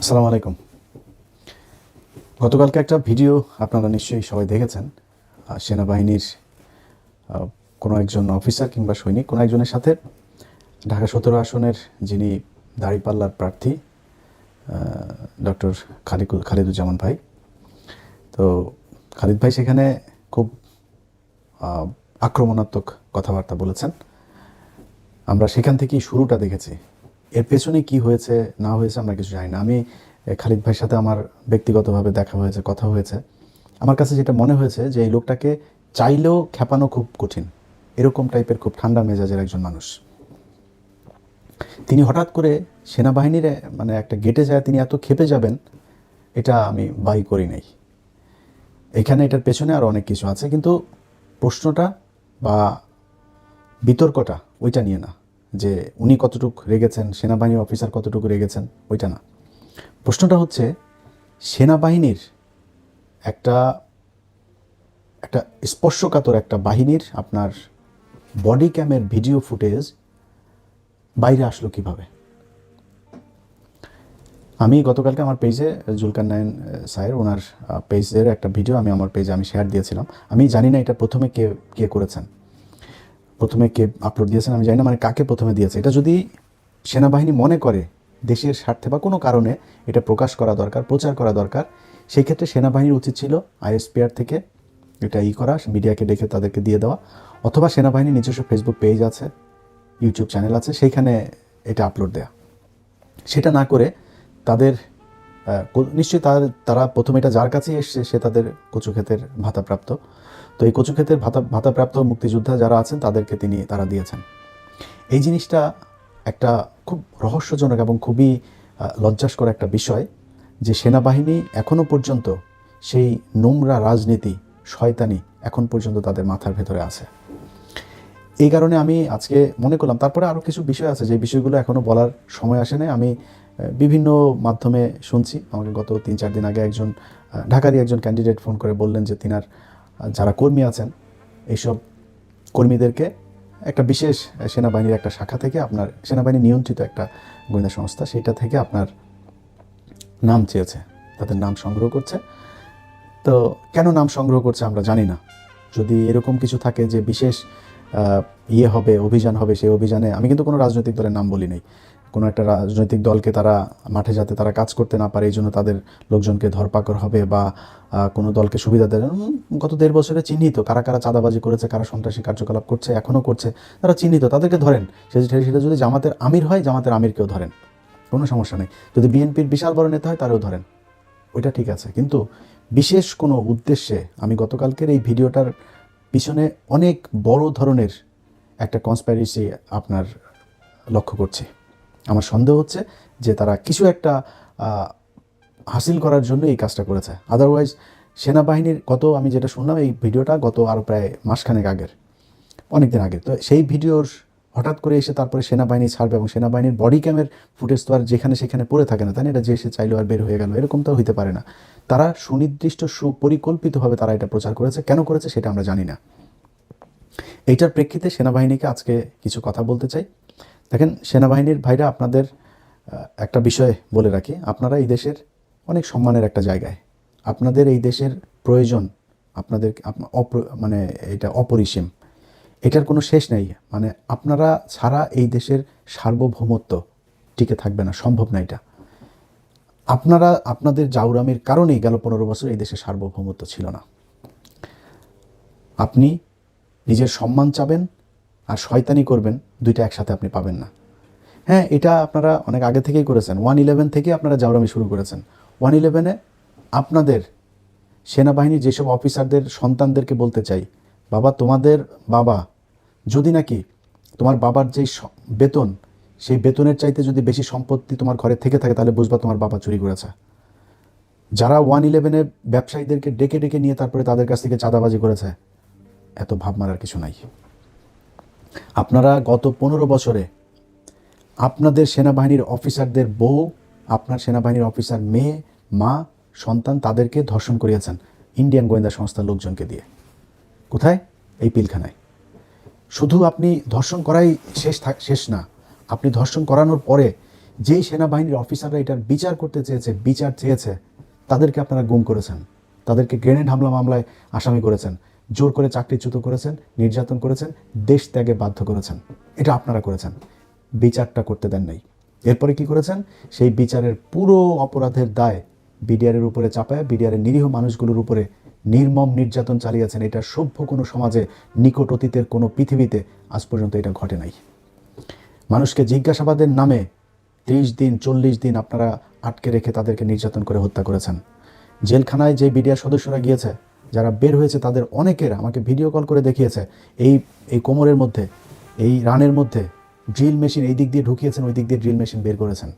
আসসালামু আলাইকুম। গতকালকে একটা ভিডিও আপনারা নিশ্চয়ই সবাই দেখেছেন। সেনাবাহিনীর কোনো একজন অফিসার কিংবা সৈনিক, কোনো একজনের সাথে ঢাকা সতেরো আসনের যিনি দাঁড়িপাল্লার প্রার্থী ডক্টর খালিকুল খালিদুজ্জামান ভাই। তো খালিদ ভাই সেখানে খুব আক্রমণাত্মক কথাবার্তা বলেছেন। আমরা সেখান থেকেই শুরুটা দেখেছি। এর পেছনে কি হয়েছে, না হয়েছে আমরা কিছু জানি না। আমি খালিদ ভাইয়ের সাথে আমার ব্যক্তিগতভাবে দেখা হয়েছে, কথা হয়েছে। আমার কাছে যেটা মনে হয়েছে যে এই লোকটাকে চাইলেও খেপানো খুব কঠিন। এরকম টাইপের খুব ঠান্ডা মেজাজের একজন মানুষ। তিনি হঠাৎ করে সেনাবাহিনীর মানে একটা গেটে যায়, তিনি এত খেপে যাবেন, এটা আমি বাই করি নাই। এখানে এটার পেছনে আরও অনেক কিছু আছে, কিন্তু প্রশ্নটা বা বিতর্কটা ওইটা নিয়ে না। যে উনি কতটুকু রেগেছেন সেনাবাহিনীর অফিসার কতটুকু রেগেছেন, ওইটা না। প্রশ্নটা হচ্ছে, সেনাবাহিনীর একটা একটা স্পর্শকাতর একটা বাহিনীর আপনার বডি ক্যামের ভিডিও ফুটেজ বাইরে আসলো কীভাবে? আমি গতকালকে আমার পেজে জুলকার নায়ন স্যার, ওনার পেজের একটা ভিডিও আমি আমার পেজে আমি শেয়ার দিয়েছিলাম। আমি জানি না এটা প্রথমে কে কে করেছেন। প্রথমে কে আপলোড দিয়েছেন আমি জানি না মানে কাকে প্রথমে দিয়েছে। এটা যদি সেনাবাহিনী মনে করে দেশের স্বার্থে বা কোনো কারণে এটা প্রকাশ করা দরকার, প্রচার করা দরকার, সেই ক্ষেত্রে সেনাবাহিনীর উচিত ছিল আইএসপিআর থেকে এটা ই করা, মিডিয়াকে ডেকে তাদেরকে দিয়ে দেওয়া, অথবা সেনাবাহিনীর নিজস্ব ফেসবুক পেজ আছে ইউটিউব চ্যানেল আছে, সেইখানে এটা আপলোড দেওয়া সেটা না করে তাদের নিশ্চয়ই তার, তারা প্রথমে এটা যার কাছেই এসছে, সে তাদের কচু ক্ষেতের ভাতাপ্রাপ্ত। তো এই কচু ক্ষেতের ভাতা ভাতাপ্রাপ্ত মুক্তিযোদ্ধা যারা আছেন, তাদেরকে তিনি, তারা দিয়েছেন। এই জিনিসটা একটা খুব রহস্যজনক এবং খুবই লজ্জাস্কর একটা বিষয় যে সেনাবাহিনী এখনও পর্যন্ত সেই নোংরা রাজনীতি, শয়তানি এখন পর্যন্ত তাদের মাথার ভেতরে আছে। এই কারণে আমি আজকে মনে করলাম, তারপরে আরও কিছু বিষয় আছে যে বিষয়গুলো এখনও বলার সময় আসে নাই। আমি বিভিন্ন মাধ্যমে শুনছি। আমাকে গত তিন চার দিন আগে একজন ঢাকারই একজন ক্যান্ডিডেট ফোন করে বললেন যে তিনার যারা কর্মী আছেন, এইসব কর্মীদেরকে একটা বিশেষ সেনাবাহিনীর একটা শাখা থেকে আপনার সেনাবাহিনী নিয়ন্ত্রিত একটা গোয়েন্দা সংস্থা, সেটা থেকে আপনার নাম চেয়েছে, তাদের নাম সংগ্রহ করছে। তো কেন নাম সংগ্রহ করছে আমরা জানি না। যদি এরকম কিছু থাকে যে বিশেষ ইয়ে হবে, অভিযান হবে, সেই অভিযানে আমি কিন্তু কোনো রাজনৈতিক দলের নাম বলি নাই। কোনো একটা রাজনৈতিক দলকে তারা মাঠে যাতে তারা কাজ করতে না পারে, এই জন্য তাদের লোকজনকে ধরপাকড় হবে বা কোনো দলকে সুবিধা দেবে গত দেড় বছরে চিহ্নিত কারা কারা চাঁদাবাজি করেছে, কারা সন্ত্রাসী কার্যকলাপ করছে এখনও করছে, তারা চিহ্নিত, তাদেরকে ধরেন। সে সেটা যদি জামাতের আমির হয়, জামাতের আমিরকেও ধরেন। কোনো সমস্যা নেই। যদি বিএনপির বিশাল বড় নেতা হয়, তারও ধরেন। ওইটা ঠিক আছে। কিন্তু বিশেষ কোনো উদ্দেশ্যে আমি গতকালকের এই ভিডিওটার পিছনে অনেক বড় ধরনের একটা কনস্পাইরেসি আপনার লক্ষ্য করছি। আমার সন্দেহ হচ্ছে যে তারা কিছু একটা হাসিল করার জন্য এই কাজটা করেছে। আদারওয়াইজ সেনাবাহিনীর গত, আমি যেটা শুনলাম, এই ভিডিওটা গত আরও প্রায় মাসখানেক আগের অনেক দিন আগে তো সেই ভিডিওর হঠাৎ করে এসে তারপরে সেনাবাহিনী ছাড়বে এবং সেনাবাহিনীর বডি ক্যামের ফুটেজ তো আর যেখানে সেখানে পড়ে থাকে না, তাই না? এটা যে সে চাইলো আর বের হয়ে গেল, এরকম তো হইতে পারে না। তারা সুনির্দিষ্ট, সুপরিকল্পিতভাবে তারা এটা প্রচার করেছে। কেন করেছে সেটা আমরা জানি না। এইটার প্রেক্ষিতে সেনাবাহিনীকে আজকে কিছু কথা বলতে চাই। দেখেন, সেনাবাহিনীর ভাইরা আপনাদের একটা বিষয় বলে রাখি। আপনারা এই দেশের অনেক সম্মানের একটা জায়গায়। আপনাদের এই দেশের প্রয়োজন, আপনাদের আপ- মানে এটা অপরিসীম। এটার কোনো শেষ নেই। মানে আপনারা ছাড়া এই দেশের সার্বভৌমত্ব টিকে থাকবে না, সম্ভব না এটা। আপনারা, আপনাদের জাউরামির কারণেই গেল পনেরো বছর এই দেশের সার্বভৌমত্ব ছিল না। আপনি নিজের সম্মান চাবেন আর শয়তানি করবেন, দুইটা একসাথে আপনি পাবেন না। হ্যাঁ এটা আপনারা অনেক আগে থেকেই করেছেন। ওয়ান ইলেভেন থেকে আপনারা জাউরামি শুরু করেছেন। ওয়ান ইলেভেনে আপনাদের সেনাবাহিনীর যেসব অফিসারদের, সন্তানদেরকে বলতে চাই, বাবা তোমাদের বাবা, যদি নাকি তোমার বাবার স- বেতন, সেই বেতনের চাইতে যদি বেশি সম্পত্তি তোমার ঘরে থেকে থাকে, তাহলে বুঝবা তোমার বাবা চুরি করেছে। যারা ওয়ান ইলেভেনের ব্যবসায়ীদেরকে ডেকে ডেকে নিয়ে তারপরে তাদের কাছ থেকে চাঁদাবাজি করেছে, এত ভাব মারার কিছু নাই। আপনারা গত পনেরো বছরে আপনাদের সেনাবাহিনীর অফিসারদের বউ, আপনার সেনাবাহিনীর অফিসার মেয়ে, মা, সন্তান তাদেরকে ধর্ষণ করিয়েছেন ইন্ডিয়ান গোয়েন্দা সংস্থার লোকজনকে দিয়ে। কোথায়? এই পিলখানায়। শুধু আপনি ধর্ষণ করাই শেষ শেষ না, আপনি ধর্ষণ করানোর পরে যেই সেনাবাহিনীর অফিসাররা এটার বিচার করতে চেয়েছে, বিচার চেয়েছে, তাদেরকে আপনারা গুম করেছেন। তাদেরকে গ্রেনেড হামলা মামলায় আসামি করেছেন। জোর করে চাকরিচ্যুত করেছেন, নির্যাতন করেছেন, দেশ ত্যাগে বাধ্য করেছেন। এটা আপনারা করেছেন। বিচারটা করতে দেন নাই। এরপরে কি করেছেন? সেই বিচারের পুরো অপরাধের দায় বিডিআরের উপরে চাপায়, বিডিআরের নিরীহ মানুষগুলোর উপরে নির্মম নির্যাতন চালিয়েছেন। এটা সভ্য কোনো সমাজে, নিকট অতীতের কোনো পৃথিবীতে আজ পর্যন্ত এটা ঘটে নাই। মানুষকে জিজ্ঞাসাবাদের নামে ত্রিশ দিন, চল্লিশ দিন আপনারা আটকে রেখে তাদেরকে নির্যাতন করে হত্যা করেছেন। জেলখানায় যে বিডিআর সদস্যরা গিয়েছে যারা বের হয়েছে তাদের অনেকের আমাকে ভিডিও কল করে দেখিয়েছে, এই এই কোমরের মধ্যে, এই রানের মধ্যে ড্রিল মেশিন এই দিক দিয়ে ঢুকিয়েছেন, ওই দিক দিয়ে ড্রিল মেশিন বের করেছেন।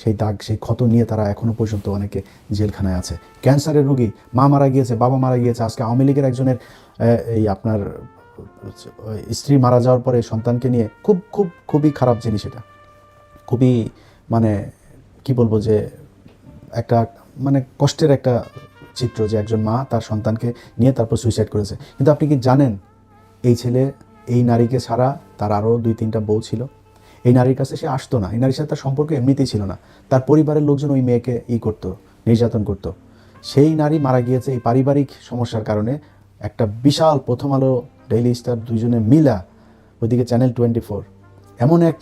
সেই দাগ, সেই ক্ষত নিয়ে তারা এখনও পর্যন্ত অনেকে জেলখানায় আছে। ক্যান্সারের রোগী, মা মারা গিয়েছে, বাবা মারা গিয়েছে, আজকে আওয়ামী লীগের একজনের এই আপনার, স্ত্রী মারা যাওয়ার পরে সন্তানকে নিয়ে খুব খুব, খুবই খারাপ জিনিস এটা। খুবই মানে কি বলব যে, একটা মানে কষ্টের একটা চিত্র যে একজন মা তার সন্তানকে নিয়ে তারপর সুইসাইড করেছে। কিন্তু আপনি কি জানেন, এই ছেলে, এই নারীকে ছাড়া তার আরও দুই তিনটা বউ ছিল? এই নারীর কাছে সে আসতো না। এই নারীর সাথে তার সম্পর্ক এমনিতেই ছিল না। তার পরিবারের লোকজন ওই মেয়েকে ই করতো, নির্যাতন করতো। সেই নারী মারা গিয়েছে এই পারিবারিক সমস্যার কারণে। একটা বিশাল প্রথম আলো ডেইলি স্টার দুইজনে মিলা ওইদিকে চ্যানেল টোয়েন্টি ফোর এমন এক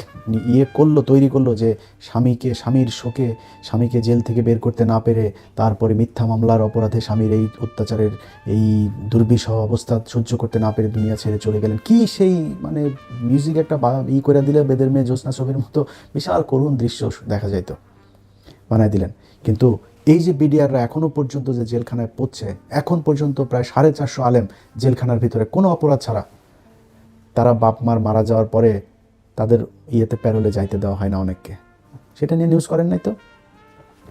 ইয়ে করল, তৈরি করল যে স্বামীকে, স্বামীর শোকে, স্বামীকে জেল থেকে বের করতে না পেরে তারপরে মিথ্যা মামলার অপরাধে স্বামীর এই অত্যাচারের এই দুর্বিষহ অবস্থা সহ্য করতে না পেরে দুনিয়া ছেড়ে চলে গেলেন। কি সেই মানে মিউজিক একটা ই করে দিলে বেদের মেয়ে জ্যোৎস্না ছবির মতো বিশাল করুণ দৃশ্য দেখা যাইতো, বানায় দিলেন। কিন্তু এই যে বিডিআররা এখনও পর্যন্ত যে জেলখানায় পড়ছে, এখন পর্যন্ত প্রায় সাড়ে চারশো আলেম জেলখানার ভিতরে কোনো অপরাধ ছাড়া তারা বাপ মার মারা যাওয়ার পরে তাদের ইয়েতে প্যারোলে যাইতে দেওয়া হয় না অনেককে। সেটা নিয়ে নিউজ করেন নাই তো?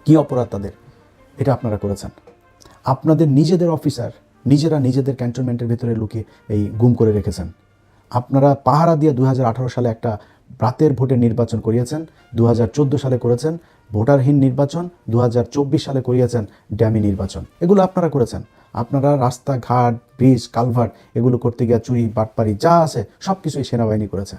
কি অপরাধ তাদের? এটা আপনারা করেছেন। আপনাদের নিজেদের অফিসার নিজেরা নিজেদের ক্যান্টনমেন্টের ভিতরে লুকিয়ে এই গুম করে রেখেছেন। আপনারা পাহারা দিয়ে দু হাজার আঠারো সালে একটা রাতের ভোটে নির্বাচন করিয়েছেন দু হাজার চোদ্দ সালে করেছেন, ভোটারহীন নির্বাচন দু হাজার চব্বিশ সালে করিয়েছেন ড্যামি নির্বাচন। এগুলো আপনারা করেছেন। আপনারা রাস্তাঘাট ব্রিজ কালভার্ট এগুলো করতে গিয়ে চুরি, বাটপারি যা আছে সব কিছুই সেনাবাহিনী করেছে।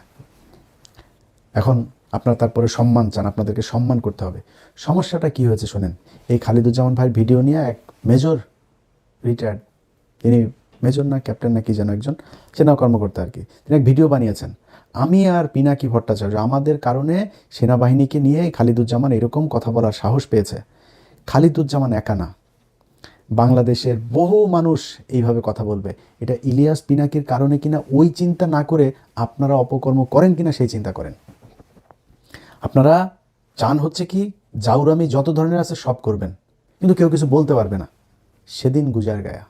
এখন আপনারা তারপরে সম্মান চান, আপনাদেরকে সম্মান করতে হবে। সমস্যাটা কি হয়েছে শোনেন, এই খালিদুজ্জামান ভাই ভিডিও নিয়ে এক মেজর রিটায়ার্ড তিনি মেজর না ক্যাপ্টেন না, কি যেন একজন সেনা কর্মকর্তা আর কি, তিনি এক ভিডিও বানিয়েছেন। আমি আর পিনাকি ভট্টাচার্য, আমাদের কারণে সেনাবাহিনীকে নিয়ে খালিদুজ্জামান এরকম কথা বলার সাহস পেয়েছে। খালিদুজ্জামান একা না। বাংলাদেশের বহু মানুষ এইভাবে কথা বলবে। এটা ইলিয়াস পিনাকির কারণে কিনা ওই চিন্তা না করে আপনারা অপকর্ম করেন কিনা সেই চিন্তা করেন। আপনারা চান হচ্ছে কি, জাউরামি যত ধরনের আছে সব করবেন, কিন্তু কেউ কিছু বলতে পারবে না। সেদিন গুজার গায়া।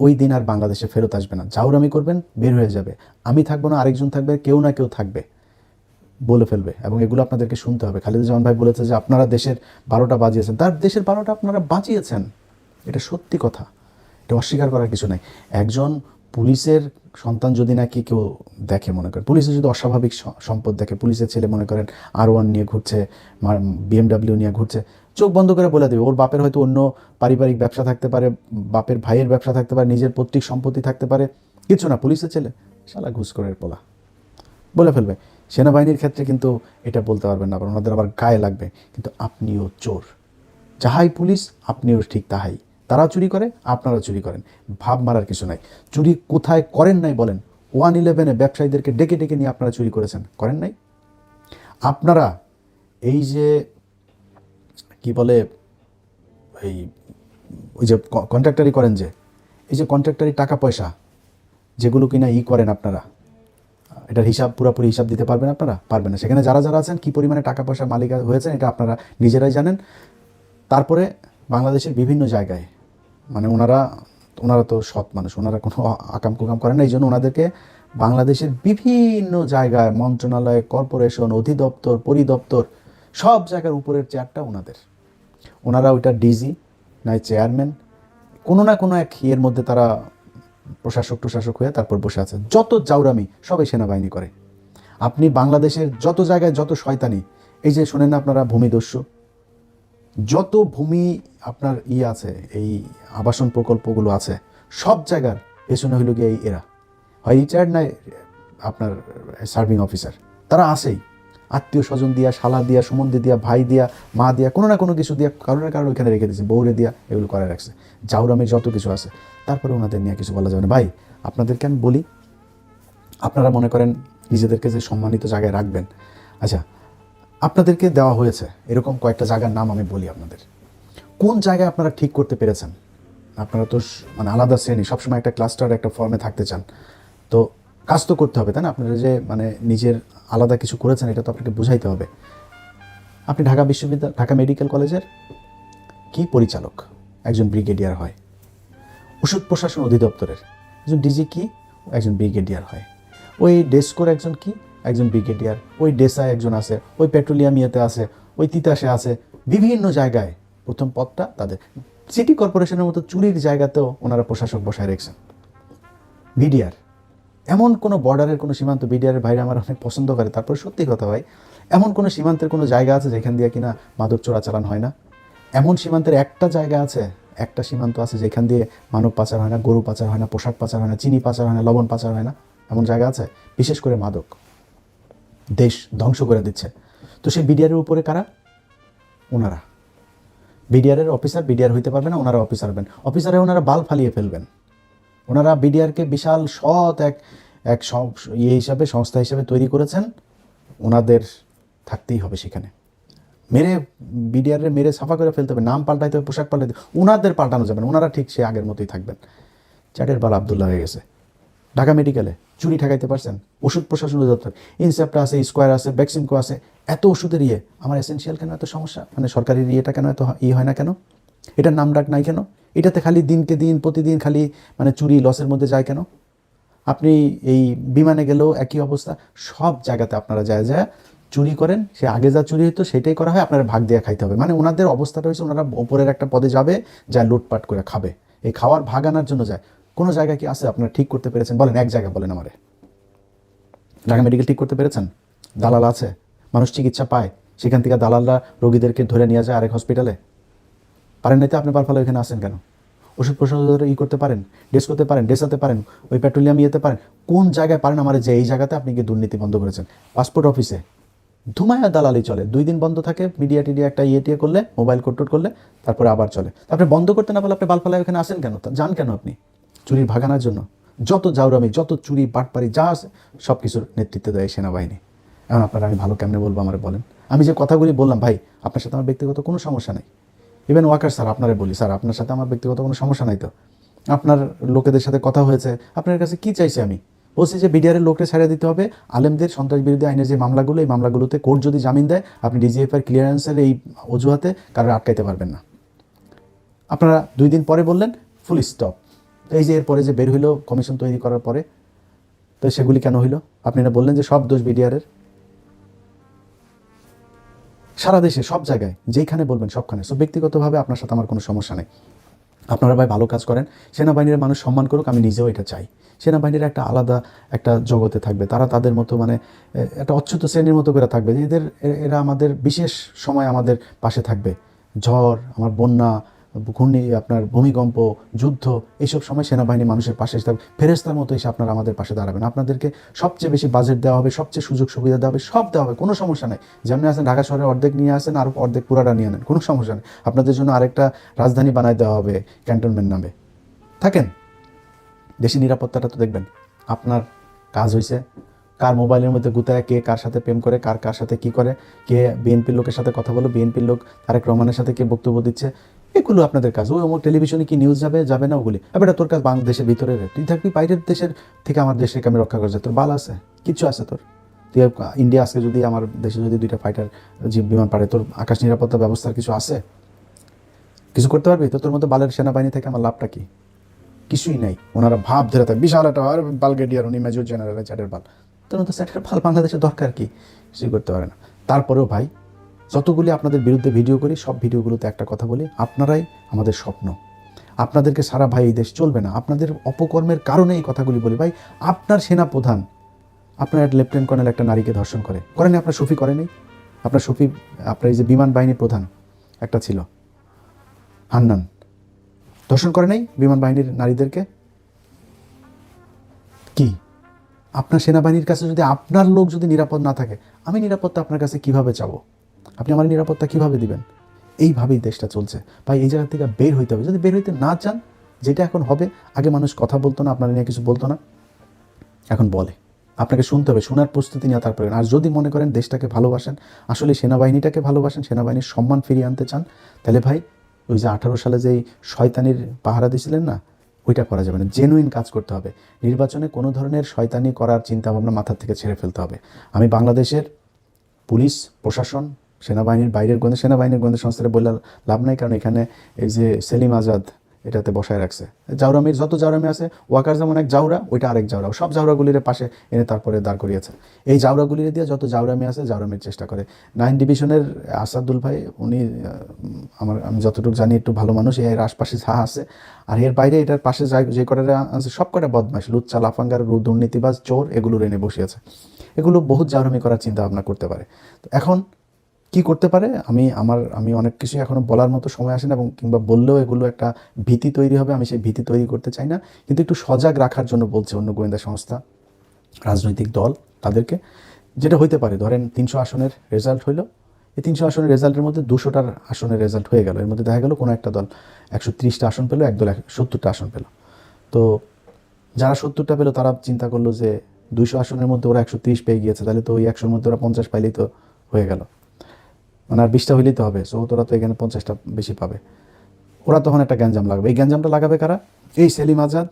ওই দিন আর বাংলাদেশে ফেরত আসবে না। জাউরামি করবেন, বের হয়ে যাবে। আমি থাকব না, আরেকজন থাকবে, কেউ না কেউ থাকবে, বলে ফেলবে। এবং এগুলো আপনাদেরকে শুনতে হবে। খালিদুজ্জামান ভাই বলেছে যে, আপনারা দেশের বারোটা বাজিয়েছেন। তার দেশের বারোটা আপনারা বাঁচিয়েছেন। এটা সত্যি কথা। এটা অস্বীকার করার কিছু নাই। একজন পুলিশের সন্তান যদি নাকি কেউ দেখে মনে করেন পুলিশের যদি অস্বাভাবিক সম্পদ দেখে পুলিশের ছেলে মনে করেন আর ওয়ান নিয়ে ঘুরছে বিএমডাব্লিউ নিয়ে ঘুরছে, চোখ বন্ধ করে বলে দেবে। ওর বাপের হয়তো অন্য পারিবারিক ব্যবসা থাকতে পারে, বাপের ভাইয়ের ব্যবসা থাকতে পারে, নিজের পৈতৃক সম্পত্তি থাকতে পারে। কিছু না, পুলিশের ছেলে, শালা ঘুষখোরের পোলা। বলে ফেলবে। সেনাবাহিনীর ক্ষেত্রে কিন্তু এটা বলতে পারবেন না আবার ওনাদের আবার গায়ে লাগবে। কিন্তু আপনিও চোর। যাহাই পুলিশ, আপনিও ঠিক তাহাই। তারা চুরি করে আপনারা চুরি করেন। ভাব মারার কিছু নাই। চুরি কোথায় করেন নাই বলেন। ওয়ান ইলেভেনে ব্যবসায়ীদেরকে ডেকে ডেকে নিয়ে আপনারা চুরি করেছেন। করেন নাই? আপনারা এই যে, কি বলে, এই, ওই যে কন্ট্রাক্টারি করেন যে, এই যে কন্ট্রাক্টারি টাকা পয়সা যেগুলো কিনা ই করেন আপনারা, এটার হিসাব, পুরোপুরি হিসাব দিতে পারবেন আপনারা? পারবেন না। সেখানে যারা যারা আছেন, কী পরিমাণে টাকা পয়সা মালিক হয়েছেন, এটা আপনারা নিজেরাই জানেন। তারপরে বাংলাদেশের বিভিন্ন জায়গায় মানে ওনারা ওনারা তো সৎ মানুষ, ওনারা কোনো আকাম কুকাম করেন না। এই জন্য ওনাদেরকে বাংলাদেশের বিভিন্ন জায়গায়, মন্ত্রণালয়, কর্পোরেশন, অধিদপ্তর, পরিদপ্তর, সব জায়গার উপরের চেয়ারটা ওনাদের। ওনারা ওইটা ডিজি নয় চেয়ারম্যান। কোনো না কোনো এক ইয়ের মধ্যে তারা প্রশাসক টশাসক হয়ে তারপর বসে আছে। যত জাউরামি, সবাই সেনাবাহিনী করে। আপনি বাংলাদেশের যত জায়গায় যত শয়তানি, এই যে শোনেন না আপনারা ভূমিদস্যু যত ভূমি আপনার ই আছে, এই আবাসন প্রকল্পগুলো আছে, সব জায়গার পেছনে হইল গিয়ে এরা। হয় রিটায়ার্ড নাই আপনার সার্ভিং অফিসার তারা আসেই আত্মীয় স্বজন দিয়া, শালা দিয়া সুমন্দি দিয়া, ভাই দিয়া, মা দিয়া, কোনো না কোনো কিছু দিয়া কারণের কারণ ওইখানে রেখে দিয়েছে, বউরে দিয়া এগুলো করে রাখছে। জাউরামে যত কিছু আছে, তারপরে ওনাদের নিয়ে কিছু বলা যাবে না। ভাই, আপনাদেরকে আমি বলি, আপনারা মনে করেন নিজেদেরকে যে সম্মানিত জায়গায় রাখবেন। আচ্ছা আপনাদেরকে দেওয়া হয়েছে, এরকম কয়েকটা জায়গার নাম আমি বলি আপনাদের। কোন জায়গায় আপনারা ঠিক করতে পেরেছেন? আপনারা তো মানে আলাদা শ্রেণি, সবসময় একটা ক্লাস্টার একটা ফর্মে থাকতে চান। তো কাজ তো করতে হবে, তাই না? আপনারা যে মানে নিজের আলাদা কিছু করেছেন, এটা তো আপনাকে বুঝাইতে হবে। আপনি ঢাকা বিশ্ববিদ্যালয় ঢাকা মেডিকেল কলেজের কি পরিচালক? একজন ব্রিগেডিয়ার হয়। ওষুধ প্রশাসন অধিদপ্তরের। একজন ডিজি কি? একজন ব্রিগেডিয়ার হয়। ওই ডেস্কোর একজন কি? একজন ব্রিগেডিয়ার, ওই ডেসায় একজন আছে, ওই পেট্রোলিয়াম ইয়েতে আছে, ওই তিতাসে আছে, বিভিন্ন জায়গায়। প্রথম পদটা তাদের। সিটি কর্পোরেশনের মতো চুরির জায়গাতেও ওনারা প্রশাসক বসায় রেখেছেন। বিডিআর। এমন কোনো বর্ডারের কোনো সীমান্ত বিডিআরের বাইরে আমার অনেক পছন্দ করে, তারপর সত্যি কথা ভাই, এমন কোনো সীমান্তের কোনো জায়গা আছে যেখান দিয়ে কিনা মাদক চোরাচালান হয় না? এমন সীমান্তের একটা জায়গা আছে, একটা সীমান্ত আছে যেখান দিয়ে মানব পাচার হয় না, গরু পাচার হয় না, পোশাক পাচার হয় না, চিনি পাচার হয় না, লবণ পাচার হয় না, এমন জায়গা আছে? বিশেষ করে মাদক। দেশ ধ্বংস করে দিচ্ছে। তো সেই বিডিআরের উপরে কারা? ওনারা। বিডিআরের অফিসার বিডিআর হইতে পারবে না, ওনারা অফিসার হবেন। অফিসারে ওনারা বাল ফালিয়ে ফেলবেন। ওনারা বিডিআরকে বিশাল সৎ এক এক ইয়ে হিসাবে, সংস্থা হিসাবে তৈরি করেছেন। ওনাদের থাকতেই হবে সেখানে। মেরে, বিডিআরের মেরে সাফা করে ফেলতে হবে, নাম পাল্টাইতে হবে, পোশাক পাল্টাইতে হবে, ওনাদের পাল্টানো যাবে না, ওনারা ঠিক সে আগের মতোই থাকবেন। চ্যাটের বাল আবদুল্লাহ হয়ে গেছে। ঢাকা মেডিকেলে চুরি ঠেকাইতে পারছেন। ওষুধ প্রশাসন অধিদপ্তর ইনসেপ্টা আছে, স্কোয়ার আছে, ভ্যাকসিনকো আছে। এত ওষুধের ইয়ে আমার এসেন্সিয়াল কেন এত সমস্যা? মানে সরকারি ইয়েটা কেন এত ই হয় না কেন? এটার নাম ডাক নাই কেন? এটাতে খালি দিনকে দিন, প্রতিদিন খালি মানে চুরি লসের মধ্যে যায় কেন? আপনি এই বিমানে গেলেও একই অবস্থা, সব জায়গাতে আপনারা যায় যায় চুরি করেন। সে আগে যা চুরি হতো সেটাই করা হয়, আপনারা ভাগ দিয়ে খাইতে হবে। মানে ওনাদের অবস্থাটা হয়েছে ওনারা ওপরের একটা পদে যাবে, যা লুটপাট করে খাবে। এই খাওয়ার ভাগ আনার জন্য যায়। কোনো জায়গায় কি আছে আপনারা ঠিক করতে পেরেছেন? বলেন, এক জায়গা বলেন আমারে। ঢাকা মেডিকেল ঠিক করতে পেরেছেন? দালাল আছে, মানুষ চিকিৎসা পায়, সেখান থেকে দালালরা রোগীদেরকে ধরে নিয়ে যায় আরেক হসপিটালে পারেন নাই তো আপনি পারফালে ওইখানে আসেন কেন? ওষুধ প্রশাসন ই করতে পারেন ডেস করতে পারেন ডেসাতে পারেন, ওই পেট্রোলিয়াম ইয়েতে পারেন, কোন জায়গায় পারেন আমার যে এই জায়গাতে আপনি গিয়ে দুর্নীতি বন্ধ করেছেন? পাসপোর্ট অফিসে। ধুমায়া দালালি চলে, দুই দিন বন্ধ থাকে মিডিয়া টিডিয়া একটা ইয়ে টিয়ে করলে মোবাইল কোড টোড করলে, তারপরে আবার চলে। আপনি বন্ধ করতে না পারলে আপনি বালফালায় ওখানে আসেন কেন? যান কেন আপনি? চুরির ভাগানার জন্য। যত জাউরামি, যত চুরি, বাটপারি, যা আছে সব কিছুর নেতৃত্ব দেয় সেনাবাহিনী। এখন আপনারা আমি ভালো কেমনে বলব আমার বলেন? আমি যে কথাগুলি বললাম, ভাই, আপনার সাথে আমার ব্যক্তিগত কোনো সমস্যা নেই। ইভেন ওয়াকার স্যার, আপনারে বলি, স্যার, আপনার সাথে আমার ব্যক্তিগত কোনো সমস্যা নাই তো। আপনার লোকেদের সাথে কথা হয়েছে, আপনার কাছে কি চাইছি আমি? বলছি যে বিডিআরের লোককে ছেড়ে দিতে হবে, আলেমদের সন্ত্রাস বিরোধী আইনের যে মামলাগুলো, এই মামলাগুলোতে কোর্ট যদি জামিন দেয়, আপনি ডিজিএফআর ক্লিয়ারেন্সের এই অজুহাতে কারও আটকাইতে পারবেন না। আপনারা দুই দিন পরে বললেন ফুল স্টপ এই যে এরপরে যে বের হইল কমিশন তৈরি করার পরে, তো সেগুলি কেন হইল? আপনি না বললেন যে সব দোষ বিডিআরের সারা দেশে, সব জায়গায়, যেইখানে বলবেন সবখানে। সব ব্যক্তিগতভাবে আপনার সাথে আমার কোনো সমস্যা নেই। আপনারা ভাই ভালো কাজ করেন। সেনাবাহিনীর মানুষ সম্মান করুক, আমি নিজেও এটা চাই। সেনাবাহিনীর একটা আলাদা একটা জগতে থাকবে। তারা তাদের মতো মানে একটা অচ্যুত শ্রেণির মতো করে থাকবে। এদের এরা আমাদের বিশেষ সময় আমাদের পাশে থাকবে। ঝড়, আমার বন্যা ঘূর্ণি, আপনার ভূমিকম্প, যুদ্ধ এইসব সময় সেনাবাহিনী মানুষের পাশে এসে ফেরেস্তার মতো এসে আপনারা আমাদের পাশে দাঁড়াবেন। আপনাদেরকে সবচেয়ে বেশি বাজেট দেওয়া হবে, সবচেয়ে সুযোগ সুবিধা দেওয়া হবে, সব দেওয়া হবে, কোনো সমস্যা নেই। যেমনি আসেন ঢাকা শহরে অর্ধেক নিয়ে আসেন, আর অর্ধেক পুরাটা নিয়ে নেন, কোনো সমস্যা নেই। আপনাদের জন্য আরেকটা রাজধানী বানায় দেওয়া হবে ক্যান্টনমেন্ট নামে। থাকেন? দেশি নিরাপত্তাটা তো দেখবেন, আপনার কাজ হয়েছে কার মোবাইলের মধ্যে গুতায় কে কার সাথে প্রেম করে, কার কার সাথে কি করে, কে বিএনপির লোকের সাথে কথা বলো, বিএনপির লোক তারেক রহমানের সাথে কে বক্তব্য দিচ্ছে। এগুলো আপনাদের কাজ। ওই অমুক টেলিভিশনে কি নিউজ যাবে? যাবে না ওগুলি। এবার তোর কাজ বাংলাদেশের ভিতরে তুই থাকবি বাইরের দেশের থেকে আমার দেশকে আমি রক্ষা করছে। তোর বাল আছে? কিছু আছে তোর। তুই ইন্ডিয়া আজকে যদি, আমার দেশে যদি দুইটা ফাইটার জীব বিমান পারে তোর আকাশ নিরাপত্তা ব্যবস্থার কিছু আছে? কিছু করতে পারবি? তো তোর মতো বালের সেনাবাহিনী থেকে আমার লাভটা কি? কিছুই নাই। ওনারা ভাব ধরে থাকে। বিশাল একটা আর বালগেডিয়ার উনি মেজর জেনারেল চ্যাটের বাল। তোর মতো চ্যাটের বাল বাংলাদেশের দরকার কি? কিছুই করতে পারে না। তারপরেও ভাই যতগুলি আপনাদের বিরুদ্ধে ভিডিও করি, সব ভিডিওগুলোতে একটা কথা বলি, আপনারাই আমাদের স্বপ্ন। আপনাদেরকে সারা ভাই এই দেশ চলবে না। আপনাদের অপকর্মের কারণে এই কথাগুলি বলি, ভাই, আপনার সেনা প্রধান, আপনার লেফটেন্যান্ট কর্নেল একটা নারীকে ধর্ষণ করে। করেনি আপনার সুফি করেনি আপনার সুফি আপনার এই যে বিমান বাহিনী প্রধান একটা ছিল, হান্নান। ধর্ষণ করে নাই বিমান বাহিনীর নারীদেরকে? কি? আপনার সেনাবাহিনীর কাছে যদি আপনার লোক যদি নিরাপদ না থাকে, আমি নিরাপত্তা আপনার কাছে কীভাবে চাবো? আপনি আমার নিরাপত্তা কীভাবে দিবেন? এইভাবেই দেশটা চলছে। ভাই এই জায়গা থেকে বের হইতে হবে। যদি বের হইতে না চান, যেটা এখন হবে, আগে মানুষ কথা বলতো না, আপনারা নিয়ে কিছু বলতো না। এখন বলে। আপনাকে শুনতে হবে, শোনার প্রস্তুতি নিয়ে তারপরে। আর যদি মনে করেন দেশটাকে ভালোবাসেন, আসলে সেনাবাহিনীটাকে ভালোবাসেন, সেনাবাহিনীর সম্মান ফিরিয়ে আনতে চান, তাহলে ভাই, ওই যে আঠারো সালে যেই শয়তানির পাহারা দিয়েছিলেন না, ওইটা করা যাবে না। জেনুইন কাজ করতে হবে। নির্বাচনে কোনো ধরনের শয়তানি করার চিন্তা ভাবনা মাথা থেকে ছেড়ে ফেলতে হবে। আমি বাংলাদেশের পুলিশ, প্রশাসন সেনাবাহিনীর, বাইরের গোয়েন্দা সেনাবাহিনীর গোয়েন্দা সংস্থাটা বললে লাভ নাই, কারণ এখানে এই যে সেলিম আজাদ এটাতে বসায় রাখছে। জাউরামির যত জাউরামি আছে, ওয়াকার যেমন এক জাউরা ওইটা আরেক জাউরা সব জাউরাগুলির পাশে এনে তারপরে দাঁড় করিয়েছে। এই জাউরাগুলির দিয়ে যত জাউরামি আছে জাউরামির চেষ্টা করে। নাইন ডিভিশনের আসাদুল ভাই, উনি আমার, আমি যতটুকু জানি, একটু ভালো মানুষ, এর আশপাশে যা আছে। আর এর বাইরে এটার পাশে যা, যে কটা আছে, সব কটা বদমাস লুচ্চা, লাফাঙ্গার দুর্নীতিবাজ, চোর, এগুলোর এনে বসিয়েছে। এগুলো বহুত জাউরামি করার চিন্তা ভাবনা করতে পারে। তো এখন কি করতে পারে? আমি, আমার, আমি অনেক কিছু এখনও বলার মতো সময় আসে না এবং কিংবা বললেও এগুলো একটা ভীতি তৈরি হবে, আমি সেই ভীতি তৈরি করতে চাই না। কিন্তু একটু সজাগ রাখার জন্য বলছে অন্য গোয়েন্দা সংস্থা, রাজনৈতিক দল তাদেরকে, যেটা হইতে পারে। ধরেন তিনশো আসনের রেজাল্ট হইল। এই তিনশো আসনের রেজাল্টের মধ্যে দুশোটার আসনের রেজাল্ট হয়ে গেল। এর মধ্যে দেখা গেল কোনো একটা দল একশো ত্রিশটা আসন পেল এক দল সত্তরটা আসন পেল। তো যারা সত্তরটা পেল, তারা চিন্তা করল যে দুইশো আসনের মধ্যে ওরা একশো ত্রিশ পেয়ে গিয়েছে, তাহলে তো ওই একশোর মধ্যে ওরা পঞ্চাশ পাইলেই তো হয়ে গেল। মানে আর বিশটা হইলেই তো হবে। সো তোরা তো এখানে পঞ্চাশটা বেশি পাবে। ওরা তখন একটা গ্যাঞ্জাম লাগবে। এই গ্যাঞ্জামটা লাগাবে কারা? এই সেলিম আজাদ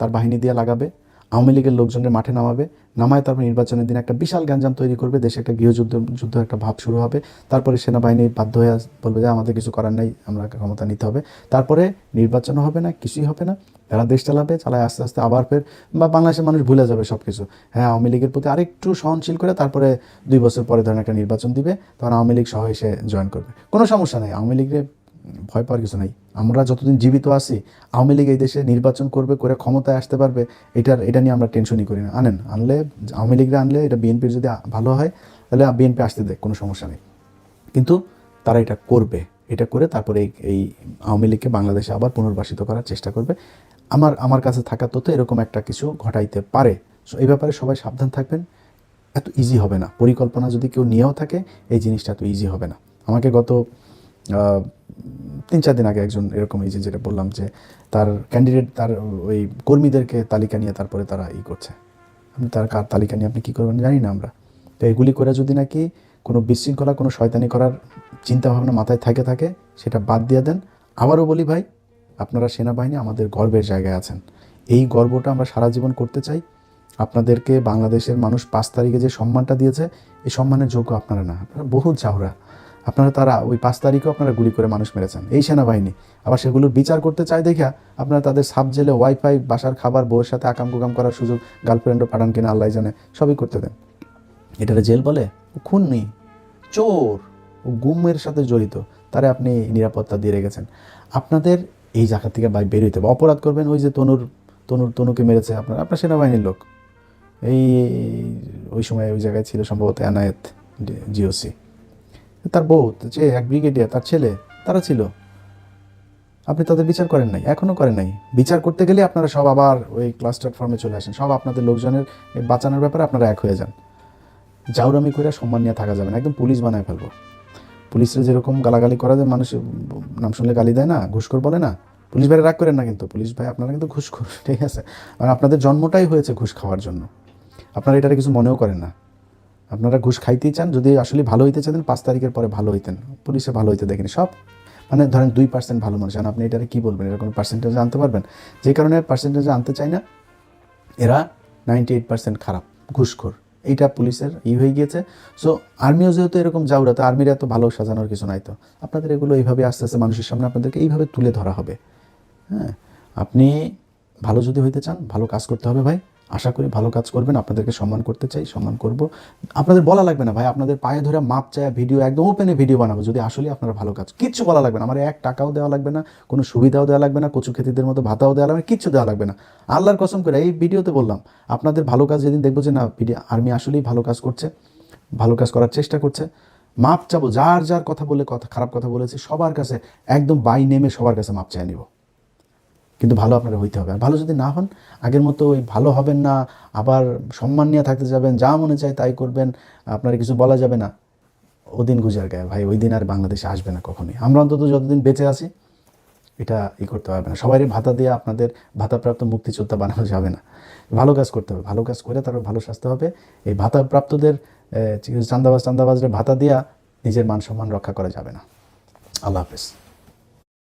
তার বাহিনী দিয়ে লাগাবে। আওয়ামী লীগের লোকজনের মাঠে নামাবে, নামায় তারপর নির্বাচনের দিন একটা বিশাল গ্যাঞ্জাম তৈরি করবে, দেশে একটা গৃহযুদ্ধ, যুদ্ধ একটা ভাব শুরু হবে। তারপরে সেনাবাহিনী বাধ্য হয়ে বলবে যে, আমাদের কিছু করার নাই, আমরা ক্ষমতা নিতে হবে। তারপরে নির্বাচন হবে না, কিছুই হবে না। এরা দেশ চালাবে, চালায় আস্তে আস্তে আবার ফের, বা বাংলাদেশের মানুষ ভুলে যাবে সব কিছু হ্যাঁ আওয়ামী লীগের প্রতি আরেকটু সহনশীল করে তারপরে দুই বছর পরে ধরেন একটা নির্বাচন দিবে, তখন আওয়ামী লীগ সহ এসে জয়েন করবে। কোনো সমস্যা নেই, আওয়ামী লীগের ভয় পাওয়ার কিছু নাই। আমরা যতদিন জীবিত আছি, আওয়ামী লীগ এই দেশে নির্বাচন করবে করে ক্ষমতায় আসতে পারবে, এটার এটা নিয়ে আমরা টেনশনই করি না। আনেন, আনলে আওয়ামী লীগরা আনলে এটা বিএনপির যদি ভালো হয়, তাহলে বিএনপি আসতে দেয়, কোনো সমস্যা নেই। কিন্তু তারা এটা করবে। এটা করে তারপরে এই এই আওয়ামী লীগকে বাংলাদেশে আবার পুনর্বাসিত করার চেষ্টা করবে। আমার আমার কাছে থাকা তথ্য এরকম একটা কিছু ঘটাইতে পারে। সো এই ব্যাপারে সবাই সাবধান থাকবেন। এত ইজি হবে না। পরিকল্পনা যদি কেউ নিয়েও থাকে, এই জিনিসটা এত ইজি হবে না। আমাকে গত তিন চার দিন আগে একজন এরকম এই যে যেটা বললাম যে তার ক্যান্ডিডেট তার ওই কর্মীদেরকে তালিকা নিয়ে তারপরে তারা ই করছে। আপনি তার কার তালিকা নিয়ে আপনি কী করবেন জানি না আমরা। তো এগুলি করে যদি নাকি কোনো বিশৃঙ্খলা, কোনো শয়তানি করার চিন্তা ভাবনা মাথায় থাকে থাকে, সেটা বাদ দিয়ে দেন। আবারও বলি ভাই, আপনারা সেনাবাহিনী আমাদের গর্বের জায়গায় আছেন। এই গর্বটা আমরা সারা জীবন করতে চাই। আপনাদেরকে বাংলাদেশের মানুষ পাঁচ তারিখে যে সম্মানটা দিয়েছে, এই সম্মানের যোগ্য আপনারা না। আপনারা বহু চাওরা আপনারা তারা ওই পাঁচ তারিখেও আপনারা গুলি করে মানুষ মেরেছেন। এই সেনাবাহিনী। আবার সেগুলোর বিচার করতে চাই দেখা আপনারা তাদের সাব জেলে ওয়াইফাই বাসার খাবার, বউয়ের সাথে আকাম কুকাম করার সুযোগ গার্লফ্রেন্ডও পাঠান কিনা আল্লাহ জানে, সবই করতে দেন। এটারে জেল বলে? ও খুন নেই চোর, ও গুমের সাথে জড়িত, তারে আপনি নিরাপত্তা দিয়ে রেখেছেন। আপনাদের এই জায়গা থেকে বাই বেরোতে হবে। অপরাধ করবেন ওই যে তনুর তনুর, তনুকে মেরেছে আপনার আপনার সেনাবাহিনীর লোক। এই, ওই সময় ওই জায়গায় ছিল সম্ভবত এনায়েত জিওসি। তার বউ, যে এক ব্রিগেডিয়ার, তার ছেলে, তারা ছিল। আপনি তাদের বিচার করেন নাই এখনও করেন নাই। বিচার করতে গেলে আপনারা সব আবার ওই ক্লাস্টার ফর্মে চলে আসেন। সব আপনাদের লোকজনের বাঁচানোর ব্যাপারে আপনারা এক হয়ে যান। জাউরামি করে সম্মান নিয়ে থাকা যাবে না, একদম পুলিশ বানায় ফেলব। পুলিশের যেরকম গালাগালি করা যায় মানুষ নাম শুনলে গালি দেয় না, ঘুষখোর বলে না। পুলিশ ভাই রাগ করেন না কিন্তু, পুলিশ ভাই আপনারা কিন্তু ঘুষখোর, ঠিক আছে? আর আপনাদের জন্মটাই হয়েছে ঘুষ খাওয়ার জন্য। আপনারা এটারে কিছু মনেও করেন না। আপনারা ঘুষ খাইতেই চান, যদি আসলে ভালো হইতে চান পাঁচ তারিখের পরে ভালো হইতেন, পুলিশে ভালো হইতে দেখেনি, সব। মানে ধরেন দুই পার্সেন্ট ভালো মানুষ আপনি এটারে কী বলবেন? এরকম পার্সেন্টেজ আনতে পারবেন? যে কারণে পার্সেন্টেজ আনতে চাই না, এরা নাইনটি এইট পার্সেন্ট খারাপ, ঘুষখোর। এইটা পুলিশের ই হয়ে গিয়েছে। সো আর্মিও যেহেতু এরকম যাওরা তো আর্মির এত ভালো সাজানোর কিছু নাই তো। আপনাদের এগুলো এইভাবে আস্তে আস্তে মানুষের সামনে আপনাদেরকে এইভাবে তুলে ধরা হবে। হ্যাঁ আপনি ভালো যদি হইতে চান, ভালো কাজ করতে হবে ভাই। আশা করি ভালো কাজ করবেন, আপনাদেরকে সম্মান করতে চাই, সম্মান করব। আপনাদের বলা লাগবে না ভাই, আপনাদের পায়ে ধরে মাপ চায় ভিডিও একদম ওপেনে ভিডিও বানাবো, যদি আসলে আপনারা ভালো কাজ, কিচ্ছু বলা লাগবে না, আমার এক টাকাও দেওয়া লাগবে না, কোনো সুবিধাও দেওয়া লাগবে না, কচু খেতিদের মতো ভাতাও দেওয়া লাগবে কিচ্ছু দেওয়া লাগবে না। আল্লাহর কসম করে, এই ভিডিওতে বললাম, আপনাদের ভালো কাজ যেদিন দেখব যে না ভিডিও আর্মি আসলেই ভালো কাজ করছে, ভালো কাজ করার চেষ্টা করছে, মাপ চাবো, যার যার কথা বলে কথা, খারাপ কথা বলেছে, সবার কাছে, একদম বাই নেমে সবার কাছে মাপ চাই নিব। কিন্তু ভালো আপনারা হইতে হবে। আর ভালো যদি না হন, আগের মতো ওই ভালো হবেন না, আবার সম্মান নিয়ে থাকতে যাবেন, যা মনে চায় তাই করবেন, আপনার কিছু বলা যাবে না। ওদিন গুজার গায়ে, ভাই, ওই দিন আর বাংলাদেশে আসবে না কখনই। আমরা অন্তত যতদিন বেঁচে আছি, এটা ই করতে পারবে না। সবারই ভাতা দিয়ে আপনাদের ভাতাপ্রাপ্ত মুক্তিযোদ্ধা বানানো যাবে না। ভালো কাজ করতে হবে। ভালো কাজ করে তারপর ভালো স্বাস্থ্য হবে। এই ভাতাপ্রাপ্তদের চান্দাবাজ চান্দাবাজের ভাতা দিয়া নিজের মান সম্মান রক্ষা করা যাবে না। আল্লাহ হাফেজ।